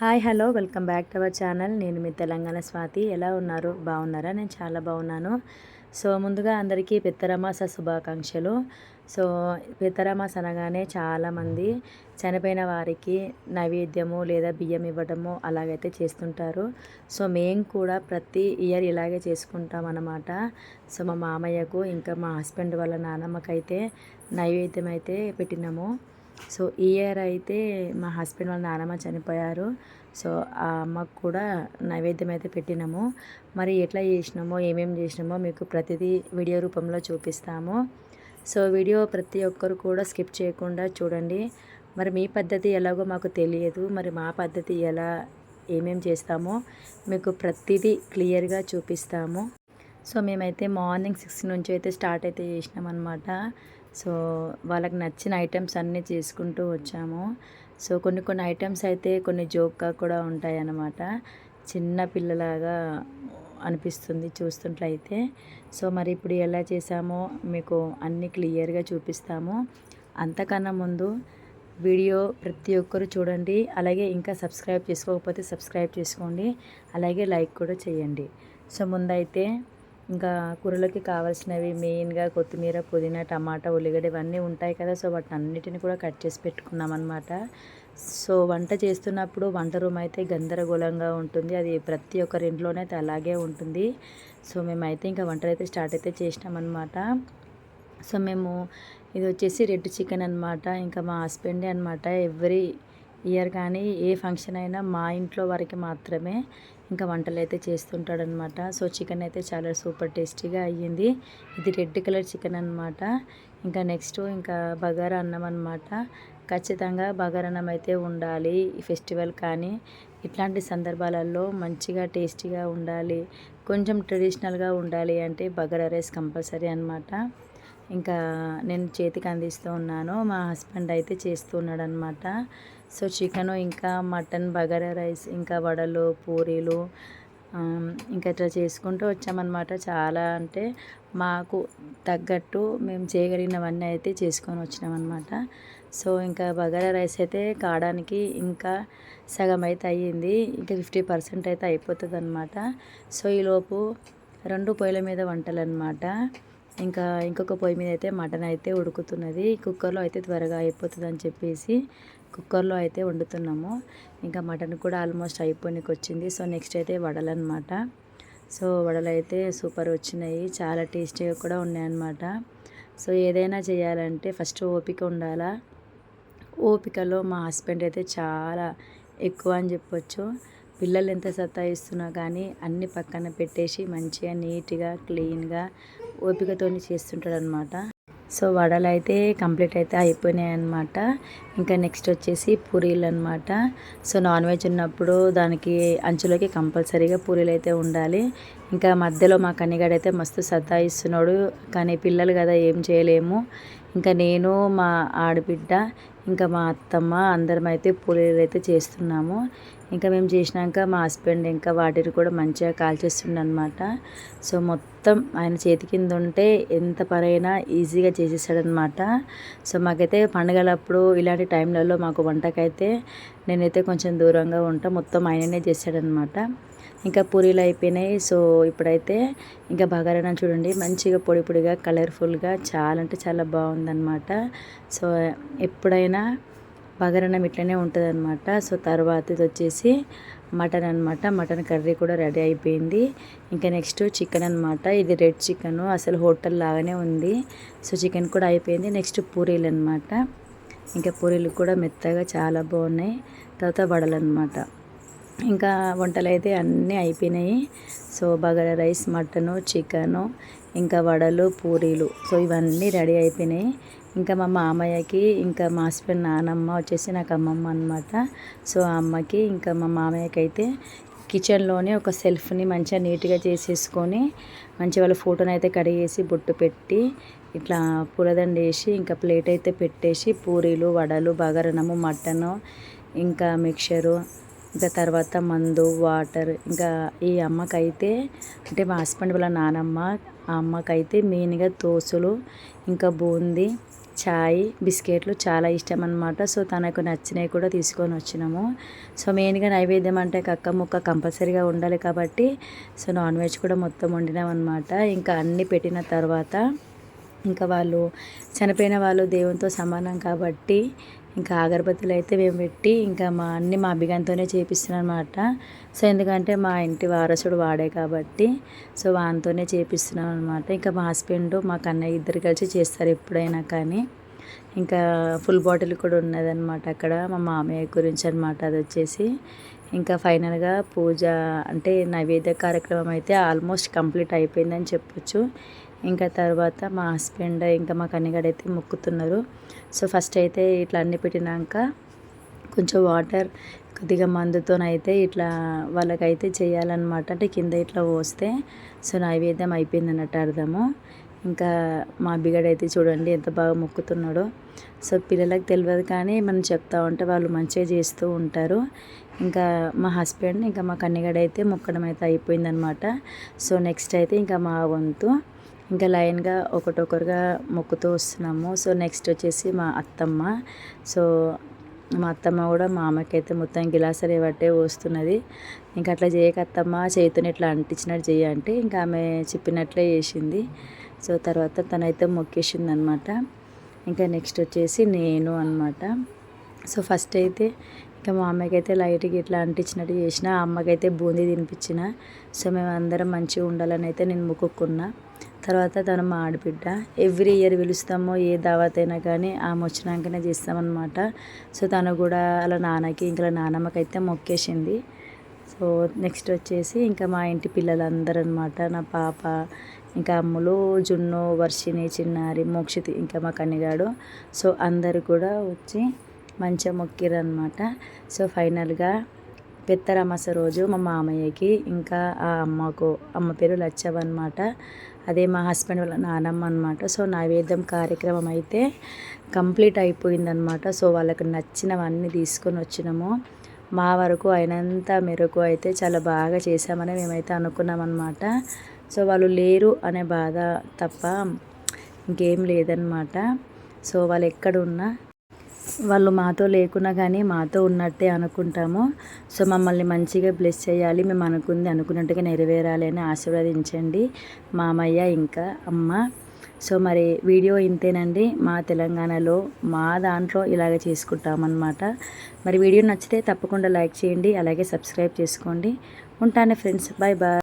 Hi hello welcome back to our channel. నేను మీ తెలంగాణ స్వాతి. ఎలా ఉన్నారు? బాగున్నారా? నేను చాలా బాగున్నాను. సో ముందుగా అందరికీ పెత్తరమాస శుభాకాంక్షలు. సో పెత్తరమాస అనగానే చాలామంది చనిపోయిన వారికి నైవేద్యము లేదా బియ్యం ఇవ్వడము అలాగైతే చేస్తుంటారు. సో మేము కూడా ప్రతి ఇయర్ ఇలాగే చేసుకుంటాం అన్నమాట సో మా మామయ్యకు ఇంకా మా హస్బెండ్ వాళ్ళ నాన్నమ్మకైతే నైవేద్యం అయితే పెట్టినాము. సో ఈ ఇయర్ అయితే మా హస్బెండ్ వాళ్ళ నానమ్మ చనిపోయారు. సో ఆ అమ్మకు కూడా నైవేద్యం అయితే పెట్టినాము. మరి ఎట్లా చేసినామో ఏమేమి చేసినామో మీకు ప్రతిదీ వీడియో రూపంలో చూపిస్తాము. సో వీడియో ప్రతి ఒక్కరు కూడా స్కిప్ చేయకుండా చూడండి. మరి మీ పద్ధతి ఎలాగో మాకు తెలియదు. మరి మా పద్ధతి ఎలా ఏమేమి చేస్తామో మీకు ప్రతిదీ క్లియర్గా చూపిస్తాము. సో మేమైతే మార్నింగ్ సిక్స్ నుంచి అయితే స్టార్ట్ అయితే చేసినాం అనమాట సో వాళ్ళకి నచ్చిన ఐటమ్స్ అన్నీ చేసుకుంటూ వచ్చాము. సో కొన్ని కొన్ని ఐటమ్స్ అయితే కొన్ని జోక్గా కూడా ఉంటాయి అన్నమాట చిన్న పిల్లలాగా అనిపిస్తుంది చూస్తుంట్లయితే. సో మరి ఇప్పుడు ఎలా చేసామో మీకు అన్నీ క్లియర్గా చూపిస్తాము. అంతకన్నా ముందు వీడియో ప్రతి ఒక్కరు చూడండి. అలాగే ఇంకా సబ్స్క్రైబ్ చేసుకోకపోతే సబ్స్క్రైబ్ చేసుకోండి. అలాగే లైక్ కూడా చేయండి. సో ముందైతే ఇంకా కూరలోకి కావాల్సినవి మెయిన్గా కొత్తిమీర పుదీనా టమాటా ఉల్లిగడ్డ ఇవన్నీ ఉంటాయి కదా. సో వాటిని అన్నిటిని కూడా కట్ చేసి పెట్టుకున్నాం అనమాట సో వంట చేస్తున్నప్పుడు వంట రూమ్ అయితే గందరగోళంగా ఉంటుంది. అది ప్రతి ఒక్కరి ఇంట్లోనే అయితే అలాగే ఉంటుంది. సో మేమైతే ఇంకా వంటలు అయితే స్టార్ట్ అయితే చేసినామన్నమాట సో మేము ఇది వచ్చేసి రెడ్ చికెన్ అనమాట ఇంకా మా హస్బెండే అనమాట ఎవ్రీ ఇయర్ కానీ ఏ ఫంక్షన్ అయినా మా ఇంట్లో వరకు మాత్రమే ఇంకా వంటలు అయితే చేస్తుంటాడనమాట సో చికెన్ అయితే చాలా సూపర్ టేస్టీగా అయ్యింది. ఇది రెడ్ కలర్ చికెన్ అనమాట ఇంకా నెక్స్ట్ ఇంకా బగారా అన్నం అనమాట ఖచ్చితంగా బగారన్నం అయితే ఉండాలి ఈ ఫెస్టివల్ కానీ. ఇట్లాంటి సందర్భాలలో మంచిగా టేస్టీగా ఉండాలి. కొంచెం ట్రెడిషనల్గా ఉండాలి అంటే బగారా రైస్ కంపల్సరీ అనమాట ఇంకా నేను చేతికి అందిస్తూ ఉన్నాను. మా హస్బెండ్ అయితే చేస్తున్నాడు అనమాట సో చికెను ఇంకా మటన్ బగారా రైస్ ఇంకా వడలు పూరీలు ఇంకా ఇట్లా చేసుకుంటూ వచ్చామన్నమాట. చాలా అంటే మాకు తగ్గట్టు మేము చేయగలిగినవన్నీ అయితే చేసుకొని వచ్చినామన్నమాట. సో ఇంకా బగారా రైస్ అయితే కావడానికి ఇంకా సగం అయితే అయ్యింది. ఇంకా ఫిఫ్టీ పర్సెంట్ అయితే అయిపోతుంది అనమాట సో ఈలోపు రెండు పొయ్యిల మీద వంటలు అనమాట ఇంకా ఇంకొక పొయ్యి మీద అయితే మటన్ అయితే ఉడుకుతున్నది. కుక్కర్లో అయితే త్వరగా అయిపోతుంది అని చెప్పేసి కుక్కర్లో అయితే వండుతున్నాము. ఇంకా మటన్ కూడా ఆల్మోస్ట్ అయిపోయినకి వచ్చింది సో నెక్స్ట్ అయితే వడలు అనమాట సో వడలు అయితే సూపర్ వచ్చినాయి. చాలా టేస్టీగా కూడా ఉన్నాయన్నమాట. సో ఏదైనా చేయాలంటే ఫస్ట్ ఓపిక ఉండాలా. ఓపికలో మా హస్బెండ్ అయితే చాలా ఎక్కువ అని చెప్పొచ్చు. పిల్లలు ఎంత సతాయిస్తున్నా కానీ అన్ని పక్కన పెట్టేసి మంచిగా నీట్గా క్లీన్గా ఓపికతోని చేస్తుంటాడు అనమాట సో వడలు అయితే కంప్లీట్ అయితే అయిపోయినాయి అనమాట ఇంకా నెక్స్ట్ వచ్చేసి పూరీలు అనమాట సో నాన్ వెజ్ ఉన్నప్పుడు దానికి అంచులోకి కంపల్సరీగా పూరీలు అయితే ఉండాలి. ఇంకా మధ్యలో మా కన్నిగాడైతే మస్తు సతాయిస్తున్నాడు. కానీ పిల్లలు కదా ఏం చేయలేము. ఇంకా నేను మా ఆడబిడ్డ ఇంకా మా అత్తమ్మ అందరం అయితే పూరీలు అయితే చేస్తున్నాము. ఇంకా మేము చేసినాక మా హస్బెండ్ ఇంకా వాటిని కూడా మంచిగా కాల్చేస్తుండే అనమాట సో మొత్తం ఆయన చేతి కింద ఉంటే ఎంత పరైనా ఈజీగా చేసేసాడనమాట సో మాకైతే పండగలప్పుడు ఇలాంటి టైంలలో మాకు వంటకైతే నేనైతే కొంచెం దూరంగా ఉంటా. మొత్తం ఆయననే చేశాడనమాట ఇంకా పూరీలు అయిపోయినాయి. సో ఇప్పుడైతే ఇంకా బగారా చూడండి. మంచిగా పొడి పొడిగా కలర్ఫుల్గా చాలా అంటే చాలా బాగుందన్నమాట. సో ఎప్పుడైనా బగారన్నం ఇట్లనే ఉంటుంది అనమాట సో తర్వాత ఇది వచ్చేసి మటన్ అనమాట మటన్ కర్రీ కూడా రెడీ అయిపోయింది. ఇంకా నెక్స్ట్ చికెన్ అనమాట ఇది రెడ్ చికెన్. అసలు హోటల్ లాగానే ఉంది. సో చికెన్ కూడా అయిపోయింది. నెక్స్ట్ పూరీలు అనమాట ఇంకా పూరీలు కూడా మెత్తగా చాలా బాగున్నాయి. తర్వాత వడలు అనమాట ఇంకా వంటలు అయితే అన్నీ అయిపోయినాయి. So bagara rice mutton chicken ఇంకా వడలు పూరీలు. సో ఇవన్నీ రెడీ అయిపోయినాయి. ఇంకా మా మామయ్యకి ఇంకా మా హస్బెండ్ నానమ్మ వచ్చేసి నాకు అమ్మమ్మ అనమాట సో ఆ అమ్మకి ఇంకా మా మామయ్యకి అయితే కిచెన్లోనే ఒక సెల్ఫ్ని మంచిగా నీట్గా చేసేసుకొని మంచి వాళ్ళ ఫోటోని అయితే కడిగేసి బొట్టు పెట్టి ఇట్లా పూలదండ వేసి ఇంకా ప్లేట్ అయితే పెట్టేసి పూరీలు వడలు బగరణము మటను ఇంకా మిక్చరు ఇంకా తర్వాత మందు వాటర్ ఇంకా ఈ అమ్మకైతే అంటే మా హస్బెండ్ వాళ్ళ నానమ్మ ఆ అమ్మకైతే మెయిన్గా దోశలు ఇంకా బూందీ చాయ్ బిస్కెట్లు చాలా ఇష్టం అనమాట సో తనకు నచ్చినవి కూడా తీసుకొని వచ్చినాము. సో మెయిన్గా నైవేద్యం అంటే కక్క ముక్క కంపల్సరీగా ఉండాలి కాబట్టి సో నాన్ వెజ్ కూడా మొత్తం వండినాం అనమాట ఇంకా అన్నీ పెట్టిన తర్వాత ఇంకా వాళ్ళు చనిపోయిన వాళ్ళు దేవునితో సమానం కాబట్టి ఇంకా అగరబత్తులు అయితే మేము పెట్టి ఇంకా మా అన్ని మా అభిగానితోనే చేపిస్తున్నాం అనమాట సో ఎందుకంటే మా ఇంటి వారసుడు వాడే కాబట్టి సో వానితోనే చేపిస్తున్నాం అనమాట ఇంకా మా హస్బెండ్ మా కన్నయ్య ఇద్దరు కలిసి చేస్తారు ఎప్పుడైనా కానీ. ఇంకా ఫుల్ బాటిల్ కూడా ఉన్నదనమాట అక్కడ మా మామయ్య గురించి అనమాట అది వచ్చేసి. ఇంకా ఫైనల్గా పూజ అంటే నైవేద్య కార్యక్రమం అయితే ఆల్మోస్ట్ కంప్లీట్ అయిపోయిందని చెప్పొచ్చు. ఇంకా తర్వాత మా హస్బెండ్ ఇంకా మా కన్నిగాడైతే మొక్కుతున్నారు. సో ఫస్ట్ అయితే ఇట్లా అన్ని పెట్టినాక కొంచెం వాటర్ కొద్దిగా మందుతోనైతే ఇట్లా వాళ్ళకైతే చేయాలన్నమాట. అంటే కింద ఇట్లా పోస్తే సో నైవేద్యం అయిపోయింది అన్నట్టు అర్థము. ఇంకా మా బిగడైతే చూడండి ఎంత బాగా మొక్కుతున్నాడో. సో పిల్లలకు తెలియదు కానీ మనం చెప్తా ఉంటే వాళ్ళు మంచిగా చేస్తూ ఉంటారు. ఇంకా మా హస్బెండ్ ఇంకా మా కన్నిగడైతే మొక్కడం అయితే అయిపోయిందనమాట సో నెక్స్ట్ అయితే ఇంకా మా వంతు ఇంకా లైన్గా ఒకటొకరుగా మొక్కుతూ వస్తున్నాము. సో నెక్స్ట్ వచ్చేసి మా అత్తమ్మ. సో మా అత్తమ్మ కూడా మా అమ్మకైతే మొత్తం గిలాసరి పట్టే వస్తున్నది ఇంకా అట్లా చేయక అత్తమ్మ చేతిని ఇట్లా అంటించినట్టు చేయ అంటే ఇంకా ఆమె చెప్పినట్లే చేసింది. సో తర్వాత తనైతే మొక్కేసింది అనమాట ఇంకా నెక్స్ట్ వచ్చేసి నేను అనమాట. సో ఫస్ట్ అయితే ఇంకా మా అమ్మకైతే లైట్కి లైట్గా ఇట్లా అంటించినట్టు చేసిన. అమ్మకైతే బూందీ తినిపించిన. సో మేము అందరం మంచిగా ఉండాలని అయితే నేను మొక్కుకున్నా. తర్వాత తను మా ఆడబిడ్డ. ఎవ్రీ ఇయర్ పిలుస్తామో ఏ దావత్ అయినా కానీ ఆమె వచ్చినాకనే చేస్తామన్నమాట. సో తను కూడా అలా నాన్నకి ఇంకా నాన్నమ్మకి అయితే మొక్కేసింది. సో నెక్స్ట్ వచ్చేసి ఇంకా మా ఇంటి పిల్లలందరూ అనమాట నా పాప ఇంకా అమ్ములు జున్ను వర్షిని చిన్నారి మోక్షితి ఇంకా మా కన్నిగాడు సో అందరు కూడా వచ్చి మంచిగా మొక్కిరనమాట సో ఫైనల్గా పెత్తరమాస రోజు మా మామయ్యకి ఇంకా ఆ అమ్మకు అమ్మ పేరు లచ్చవన్నమాట. అదే మా హస్బెండ్ వాళ్ళ నానమ్మ అనమాట సో నైవేద్యం కార్యక్రమం అయితే కంప్లీట్ అయిపోయిందనమాట సో వాళ్ళకి నచ్చినవన్నీ తీసుకొని వచ్చినాము. మా వరకు అయినంత మెరకు అయితే చాలా బాగా చేశామని మేమైతే అనుకున్నామన్నమాట. సో వాళ్ళు లేరు అనే బాధ తప్ప ఇంకేం లేదనమాట సో వాళ్ళు ఎక్కడున్నా వాళ్ళు మాతో లేకున్నా కానీ మాతో ఉన్నట్టే అనుకుంటాము. సో మమ్మల్ని మంచిగా బ్లెస్ చేయాలి. మేము అనుకుంది అనుకున్నట్టుగా నెరవేరాలి అని ఆశీర్వదించండి. మామయ్య ఇంకా అమ్మ. సో మరి వీడియో ఇంతేనండి. మా తెలంగాణలో మా దాంట్లో ఇలాగ చేసుకుంటామన్నమాట. మరి వీడియో నచ్చితే తప్పకుండా లైక్ చేయండి. అలాగే సబ్స్క్రైబ్ చేసుకోండి. ఉంటాను ఫ్రెండ్స్. Bye bye